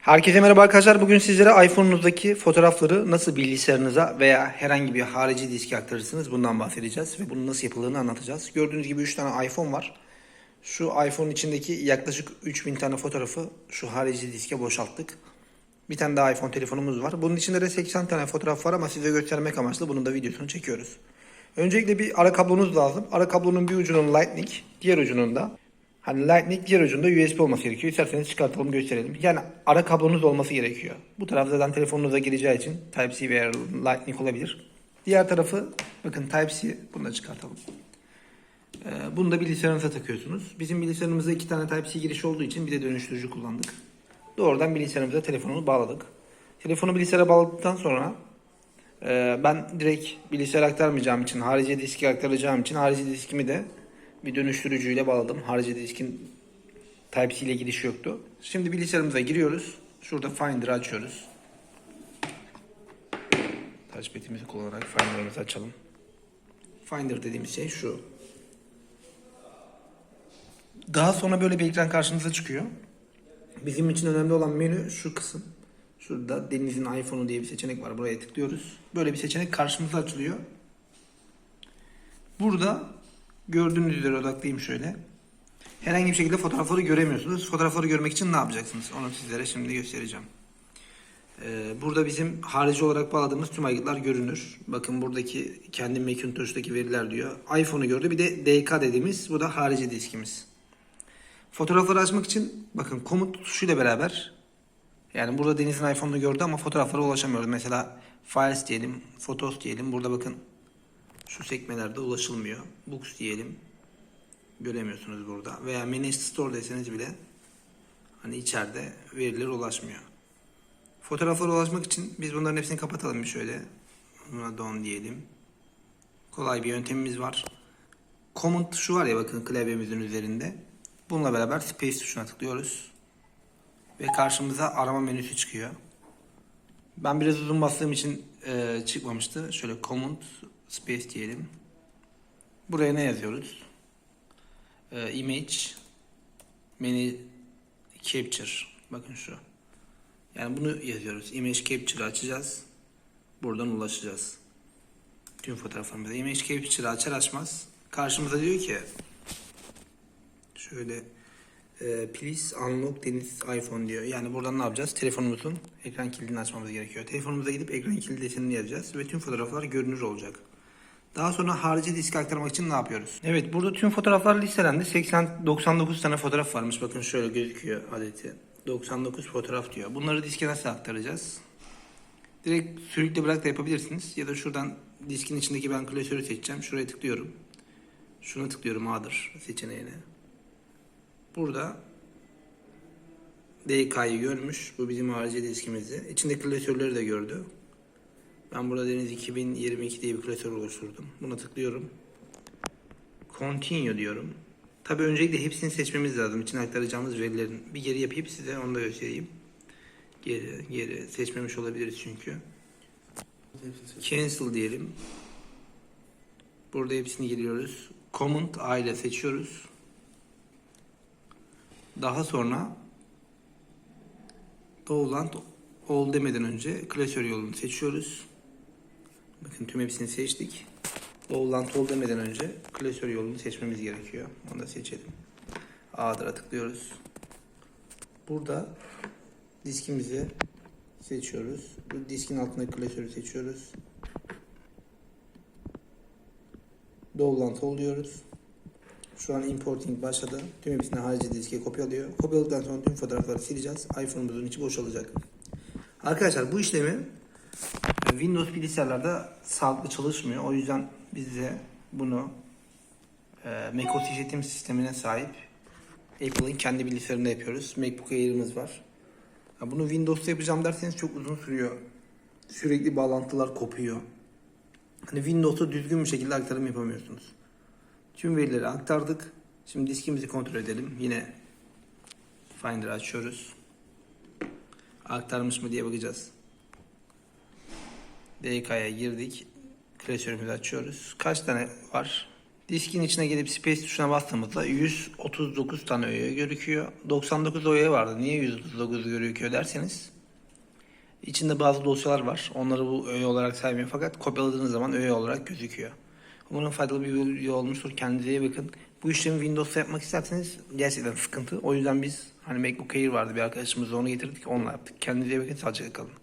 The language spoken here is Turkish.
Herkese merhaba arkadaşlar. Bugün sizlere iPhone'unuzdaki fotoğrafları nasıl bilgisayarınıza veya herhangi bir harici diske aktarırsınız bundan bahsedeceğiz ve bunun nasıl yapıldığını anlatacağız. Gördüğünüz gibi 3 tane iPhone var. Şu iPhone'un içindeki yaklaşık 3000 tane fotoğrafı şu harici diske boşalttık. Bir tane daha iPhone telefonumuz var. Bunun içinde de 80 tane fotoğraf var ama size göstermek amaçlı bunun da videosunu çekiyoruz. Öncelikle bir ara kablonuz lazım. Ara kablonun bir ucunun Lightning, diğer ucunun da Hani Lightning diğer ucunda USB olması gerekiyor. İsterseniz çıkartalım gösterelim. Yani ara kablonuz olması gerekiyor. Bu taraf zaten telefonunuza gireceği için Type-C veya Lightning olabilir. Diğer tarafı bakın Type-C bunu da çıkartalım. Ee, bunu da bilgisayarınıza takıyorsunuz. Bizim bilgisayarımızda iki tane Type-C girişi olduğu için bir de dönüştürücü kullandık. Doğrudan bilgisayarımıza telefonu bağladık. Telefonu bilgisayara bağladıktan sonra e, ben direkt bilgisayara aktarmayacağım için, harici diski aktaracağım için harici diskimi de bir dönüştürücüyle bağladım. Harici diskin Type-C ile giriş yoktu. Şimdi bilgisayarımıza giriyoruz. Şurada Finder'ı açıyoruz. Touchpad'imizi kullanarak Finder'ımızı açalım. Finder dediğimiz şey şu. Daha sonra böyle bir ekran karşınıza çıkıyor. Bizim için önemli olan menü şu kısım. Şurada Deniz'in iPhone'u diye bir seçenek var. Buraya tıklıyoruz. Böyle bir seçenek karşımıza açılıyor. Burada gördüğünüz üzere odaklayayım şöyle. Herhangi bir şekilde fotoğrafları göremiyorsunuz. Fotoğrafları görmek için ne yapacaksınız? Onu sizlere şimdi göstereceğim. Ee, burada bizim harici olarak bağladığımız tüm aygıtlar görünür. Bakın buradaki kendi Macintos'taki veriler diyor. iPhone'u gördü. Bir de DK dediğimiz bu da harici diskimiz. Fotoğrafları açmak için bakın komut tuşuyla beraber yani burada Deniz'in iPhone'unu gördü ama fotoğraflara ulaşamıyoruz. Mesela Files diyelim, Photos diyelim. Burada bakın şu sekmelerde ulaşılmıyor. Books diyelim. Göremiyorsunuz burada. Veya Manage Store deseniz bile hani içeride veriler ulaşmıyor. Fotoğraflara ulaşmak için biz bunların hepsini kapatalım bir şöyle. Buna don diyelim. Kolay bir yöntemimiz var. Command tuşu var ya bakın klavyemizin üzerinde. Bununla beraber Space tuşuna tıklıyoruz. Ve karşımıza arama menüsü çıkıyor. Ben biraz uzun bastığım için e, çıkmamıştı. Şöyle Command Space diyelim. Buraya ne yazıyoruz? E, image Many Capture. Bakın şu. Yani bunu yazıyoruz. Image Capture'ı açacağız. Buradan ulaşacağız. Tüm fotoğraflarımıza. Image Capture'ı açar açmaz. Karşımıza diyor ki şöyle e, please unlock Deniz iPhone diyor. Yani buradan ne yapacağız? Telefonumuzun ekran kilidini açmamız gerekiyor. Telefonumuza gidip ekran kilidini yazacağız ve tüm fotoğraflar görünür olacak. Daha sonra harici disk aktarmak için ne yapıyoruz? Evet burada tüm fotoğraflar listelendi. 80 99 tane fotoğraf varmış. Bakın şöyle gözüküyor adeti. 99 fotoğraf diyor. Bunları diske nasıl aktaracağız? Direkt sürükle bırak da yapabilirsiniz. Ya da şuradan diskin içindeki ben klasörü seçeceğim. Şuraya tıklıyorum. Şuna tıklıyorum A'dır seçeneğine. Burada DK'yı görmüş. Bu bizim harici diskimizdi. İçinde klasörleri de gördü. Ben burada Deniz 2022 diye bir klasör oluşturdum. Buna tıklıyorum. Continue diyorum. Tabi öncelikle hepsini seçmemiz lazım. İçine aktaracağımız verilerin. Bir geri yapayım size onu da göstereyim. Geri, geri seçmemiş olabiliriz çünkü. Cancel diyelim. Burada hepsini giriyoruz. Command A ile seçiyoruz. Daha sonra Dowland All demeden önce klasör yolunu seçiyoruz. Bakın tüm hepsini seçtik. Dowland All demeden önce klasör yolunu seçmemiz gerekiyor. Onu da seçelim. A'dır'a tıklıyoruz. Burada diskimizi seçiyoruz. Bu diskin altındaki klasörü seçiyoruz. Dowland All diyoruz. Şu an importing başladı. Tüm hepsini harici diske kopyalıyor. Kopyaladıktan sonra tüm fotoğrafları sileceğiz. iPhone'umuzun içi boşalacak. Arkadaşlar bu işlemi Windows bilgisayarlarda sağlıklı çalışmıyor. O yüzden biz de bunu e, macOS işletim sistemine sahip Apple'ın kendi bilgisayarında yapıyoruz. MacBook Air'imiz var. Bunu Windows'ta yapacağım derseniz çok uzun sürüyor. Sürekli bağlantılar kopuyor. Hani Windows'ta düzgün bir şekilde aktarım yapamıyorsunuz. Tüm verileri aktardık. Şimdi diskimizi kontrol edelim. Yine Finder'ı açıyoruz. Aktarmış mı diye bakacağız. DK'ya girdik. Klasörümüzü açıyoruz. Kaç tane var? Diskin içine gelip Space tuşuna bastığımızda 139 tane öğe gözüküyor. 99 öğe vardı. Niye 139 gözüküyor derseniz içinde bazı dosyalar var. Onları bu öğe olarak saymıyor fakat kopyaladığınız zaman öğe olarak gözüküyor. Umarım faydalı bir video olmuştur. Kendinize iyi bakın. Bu işlemi Windows'ta yapmak isterseniz gerçekten sıkıntı. O yüzden biz hani MacBook Air vardı bir arkadaşımız onu getirdik onunla yaptık. Kendinize iyi bakın. Sağlıcakla kalın.